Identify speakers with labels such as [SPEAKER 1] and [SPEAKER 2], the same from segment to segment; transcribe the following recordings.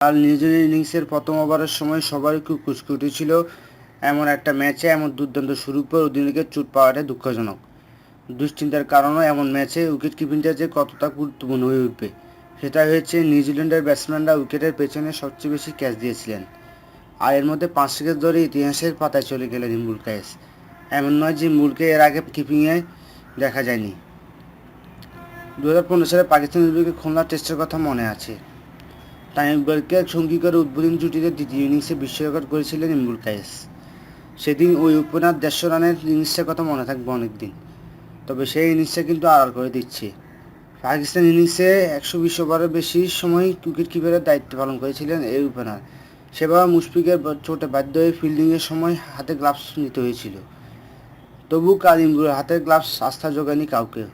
[SPEAKER 1] কাল নিজের ইনিংসের প্রথম ওভারের সময় সবারই খুব কুচকুটি ছিল। এমন একটা ম্যাচে এমন দুর্দান্ত শুরু পর অধিনায়কের চোট পাওয়াটা দুঃখজনক। দুশ্চিন্তার কারণও এমন ম্যাচে উইকেট কিপিংটা যে কতটা গুরুত্বপূর্ণ হয়ে উঠবে সেটা হয়েছে নিউজিল্যান্ডের ব্যাটসম্যানরা উইকেটের পেছনে সবচেয়ে বেশি ক্যাচ দিয়েছিলেন। আর এর মধ্যে পাঁচ উইকেট ধরে ইতিহাসের পাতায় চলে গেলেন ইমরুল কায়েস। এমন নয় যে মুলকে এর আগে কিপিংয়ে দেখা যায়নি। দু হাজার পনেরো সালে পাকিস্তান বিপক্ষে খুলনা টেস্টের কথা মনে আছে। টাইম ইকবালকে সঙ্গী করে উদ্বোধনী জুটিতে দ্বিতীয় ইনিংসে বিশ্ব রেকর্ড করেছিলেন ইমরুল কায়েস। সেদিন ওই ওপেনার দেড়শো রানের ইনিংসের কথা মনে থাকবে অনেকদিন। তবে সেই ইনিংসটা কিন্তু আড়াল করে দিচ্ছে। পাকিস্তান ইনিংসে একশো বিশ ওভারের বেশি সময় উইকেট কিপারের দায়িত্ব পালন করেছিলেন এই ওপেনার সেবার মুশফিকের চোটে বাধ্য হয়ে ফিল্ডিংয়ের সময় হাতে গ্লাভস নিতে হয়েছিল। তবু কাল ইমরুলের হাতের গ্লাভস আস্থা যোগায়নি কাউকে।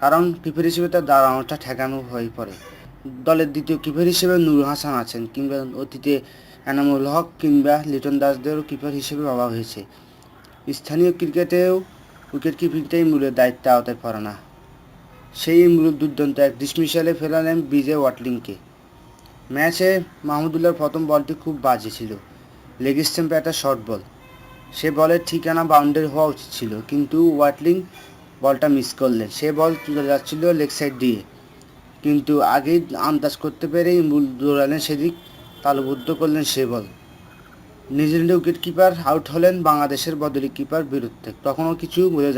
[SPEAKER 1] কারণ কিপার হিসেবে তার দাঁড়ানোটা ঠেকানো হয়ে পড়ে। দলের দ্বিতীয় কিপার হিসেবে নূর হাসান আছেন কিংবা অতীতে এনামুল হক কিংবা লিটন দাসদেরও কিপার হিসেবে ভাবা হয়েছে। স্থানীয় ক্রিকেটেও উইকেট কিপিংটাই মূলের দায়িত্ব আওতায় পড়ে না। সেই মূল দুর্দান্ত এক ডিসমিশালে ফেরালেন বিজে ওয়াটলিংকে। ম্যাচে মাহমুদুল্লাহর প্রথম বলটি খুব বাজে ছিল। লেগ স্ট্যাম্পে একটা শর্ট বল সে বলের ঠিকানা বাউন্ডারি হওয়া উচিত ছিল, কিন্তু ওয়াটলিং বলটা মিস করলেন। সে বল তুলে যাচ্ছিল লেগ সাইড দিয়ে। কিন্তু আগেই আন্দাজ করতে পেরেই মূল দৌড়ালেন সেদিক, তালুবদ্ধ করলেন সে বল নিউজিল্যান্ডের উইকেট কিপার আউট হলেন বাংলাদেশের বদলি কিপার বিরুদ্ধে। তখনও কিছু বোঝা